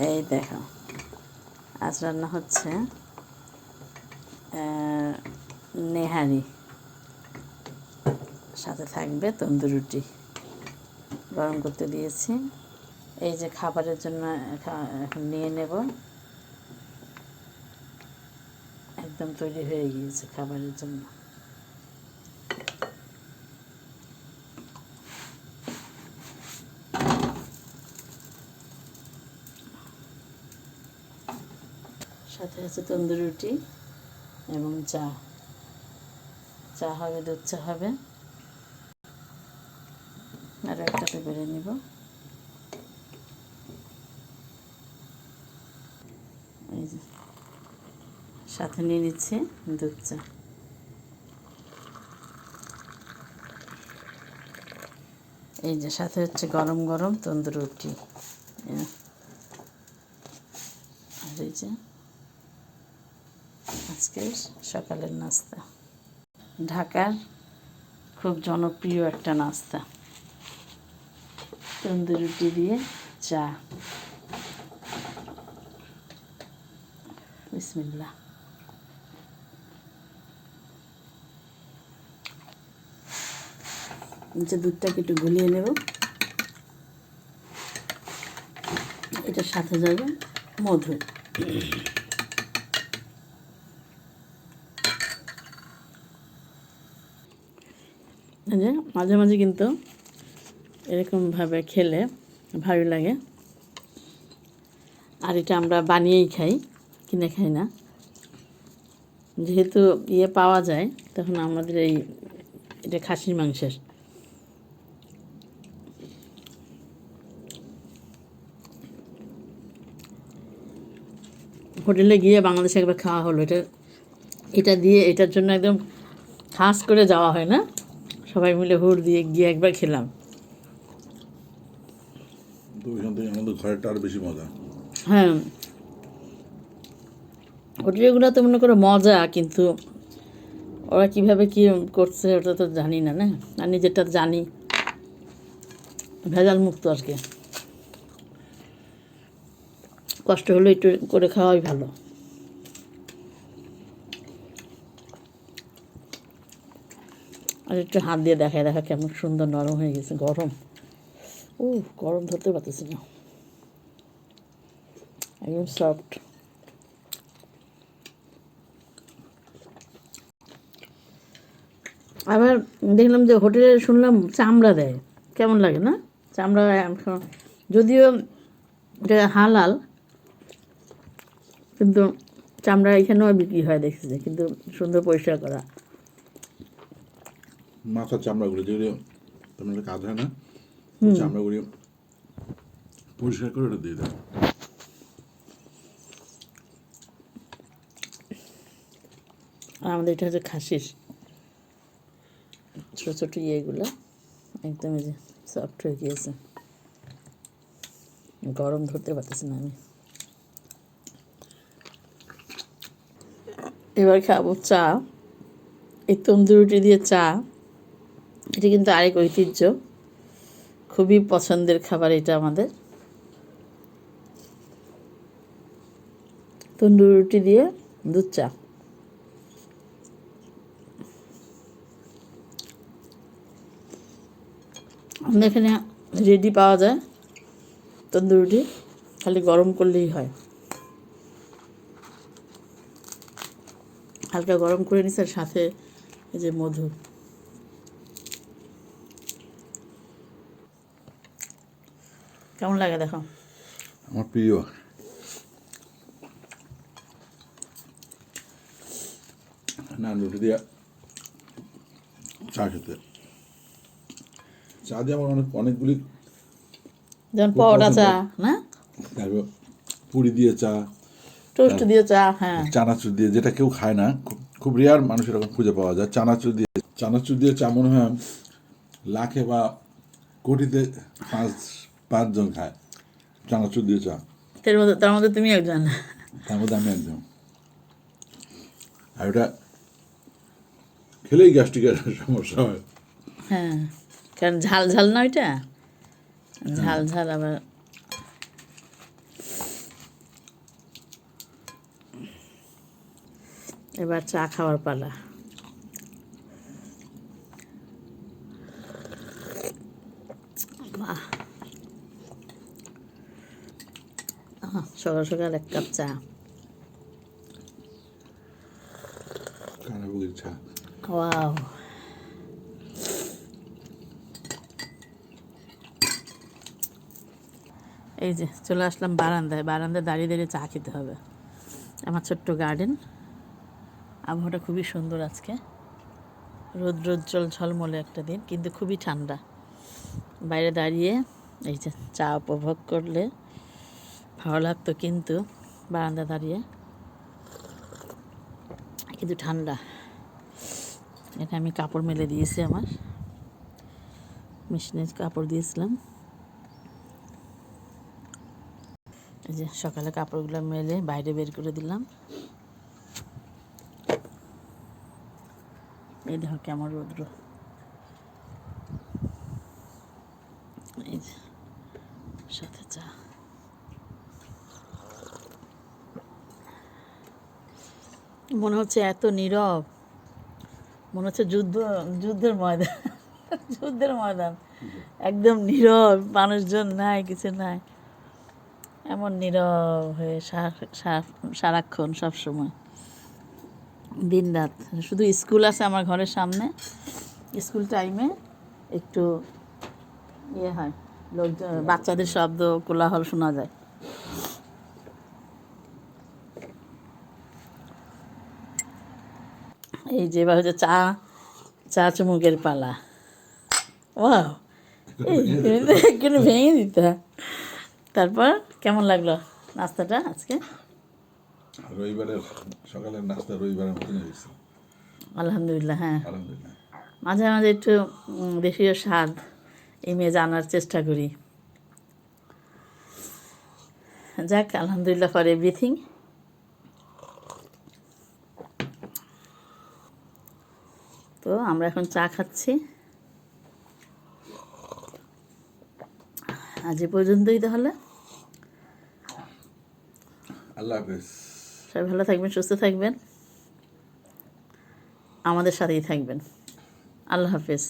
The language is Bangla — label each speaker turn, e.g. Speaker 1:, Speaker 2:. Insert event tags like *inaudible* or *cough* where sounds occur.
Speaker 1: এই দেখো, আজ রান্না হচ্ছে নেহারি। সাথে থাকবে তন্দুর রুটি। গরম করতে দিয়েছি। এই যে খাবারের জন্য এখা- এখন নিয়ে নেব। একদম তৈরি হয়ে গিয়েছে খাবারের জন্য। সাথে আছে তন্দুর রুটি এবং চা। চা হবে, দুধ চা হবে। আর একটাতে বেড়ে নিব। সাথে নিয়ে নিচ্ছে দুধ চা। এই যে, সাথে হচ্ছে গরম গরম তন্দুর রুটি। আর এই যে আজকের সকালের নাস্তা। ঢাকার খুব জনপ্রিয় একটা নাস্তা। তন্দুর রুটি দিয়ে চা। বিসমিল্লা নিচে দুধটাকে একটু গুলিয়ে নেব? এটার সাথে যাবে মধু এই যে মাঝে মাঝে কিন্তু এরকমভাবে খেলে ভালো লাগে। আর এটা আমরা বানিয়েই খাই, কিনে খাই না। যেহেতু ইয়ে পাওয়া যায়, তখন আমাদের এই এটা খাসির মাংসের। হোটেলে গিয়ে বাংলাদেশে একবার খাওয়া হলো। এটা এটা দিয়ে এটার জন্য একদম খাস করে যাওয়া হয় না। সবাই মিলে হুড় দিয়ে গিয়ে একবার খেলাম।
Speaker 2: তো ওইখান থেকে আমাদের ঘরেরটা আরও বেশি মজা।
Speaker 1: হ্যাঁ। হোটেলগুলো তো মনে করো মজা কিন্তু ওরা কীভাবে কি করছে ওটা তো জানি না না? আমি যেটা জানি ভেজাল মুক্ত আর কি কষ্ট হলে একটু করে খাওয়াই ভালো। আর একটু হাত দিয়ে দেখায় দেখা কেমন সুন্দর নরম হয়ে গেছে, গরম। ও গরম ধরতে পারতেছি না। একদম সফট আবার দেখলাম যে হোটেলে শুনলাম চামড়া দেয়। কেমন লাগে না? চামড়া, যদিও এটা হালাল, কিন্তু চামড়া এখানেও বিক্রি হয় দেখছি কিন্তু সুন্দর পরিষ্কার করা।
Speaker 2: মাথার চামড়াগুলো যেগুলো একটা কাজ হয় না। চামড়াগুলি পরিষ্কার করে ওটা দিয়ে দেয়
Speaker 1: আমাদের এটা হচ্ছে খাসির। ছোটো ছোটো ইয়েগুলো একদম যে সফট হয়ে গিয়েছে। গরম ধরতে পারতেছি না আমি। এবার খাব চা। এই তন্দুরুটি দিয়ে চা। এটা কিন্তু আরেক ঐতিহ্য। খুবই পছন্দের খাবার এটা আমাদের। তন্দুর রুটি দিয়ে দুধ চা। আমাদের এখানে রেডি পাওয়া যায় তন্দুর রুটি। খালি গরম করলেই হয়। হালকা গরম করে নিচ্ছে আর সাথে এই যে মধু। কেমন লাগে দেখো?
Speaker 2: আমার প্রিয়। নান রুটি দিয়ে চা খেতে। চা দিয়ে আমার অনেক অনেকগুলি
Speaker 1: যেমন পরোটা চা না?
Speaker 2: তারপর পুরি দিয়ে চা
Speaker 1: টোস্ট দিয়ে চা হ্যাঁ।
Speaker 2: চানাচুর দিয়ে যেটা কেউ খায় না খুব- রেয়ার মানুষের এরকম খুঁজে পাওয়া যায়। চানাচুর দিয়ে চানাচুর দিয়ে চা মনে হয় লাখে বা কোটিতে পাঁচ পাঁচজন খায়। চানাচুর দিয়ে চা।
Speaker 1: তার মধ্যে তার মধ্যে তুমি একজন।
Speaker 2: তার মধ্যে আমি একজন। আর ওটা খেলেই গ্যাস্ট্রিকের সমস্যা হয়।
Speaker 1: হ্যাঁ কারণ ঝাল ঝাল না ওইটা? ঝাল ঝাল আবার এবার চা খাওয়ার পালা। সকাল সকাল এক কাপ চা।
Speaker 2: কানাবুগির চা।
Speaker 1: ওয়াও। এই যে চলে আসলাম বারান্দায়। বারান্দায় দাঁড়িয়ে দাঁড়িয়ে চা খেতে হবে। আমার ছোট্ট গার্ডেন। আবহাওয়াটা খুবই সুন্দর আজকে। রৌদ্রোজ্জ্বল ঝলমলে একটা দিন কিন্তু খুবই ঠান্ডা। বাইরে দাঁড়িয়ে এই যে চা উপভোগ করলে ভালো লাগতো কিন্তু বারান্দা দাঁড়িয়ে। কিন্তু ঠান্ডা। এটা আমি কাপড় মেলে দিয়েছি আমার। মেশিনের কাপড় দিয়েছিলাম। এই যে সকালে কাপড়গুলো মেলে বাইরে বের করে দিলাম। এই দেখো কেমন রৌদ্র এই যে সাথে চা মনে হচ্ছে এত নীরব। মনে হচ্ছে যুদ্ধ, যুদ্ধের ময়দান। *laughs* যুদ্ধের ময়দান। একদম নীরব, মানুষজন নাই, কিছু নাই। এমন নীরব হয়ে সারাক্ষণ সব সময় দিন রাত। শুধু স্কুল আছে আমার ঘরের সামনে। স্কুল টাইমে একটু ইয়ে হয়। লোকজন, বাচ্চাদের শব্দ, কোলাহল শোনা যায়। এই যে এবার হচ্ছে চা চা চুমুকের পালা। ওয়াও একটু ভেঙে দিতে তারপর কেমন লাগল নাস্তাটা আজকে?
Speaker 2: রবিবারের সকালের নাস্তা রবিবারের মতন হয়েছে
Speaker 1: আলহামদুলিল্লাহ হ্যাঁ।
Speaker 2: আলহামদুলিল্লাহ।
Speaker 1: মাঝে মাঝে একটু দেশীয় স্বাদ এই মেয়ে জানার চেষ্টা করি। যাক আলহামদুলিল্লাহ ফর এভরিথিং তো আমরা এখন চা খাচ্ছি। আজ এ পর্যন্তই তাহলে।
Speaker 2: আল্লাহ হাফেজ।
Speaker 1: সবাই ভালো থাকবেন সুস্থ থাকবেন। আমাদের সাথেই থাকবেন। আল্লাহ হাফেজ।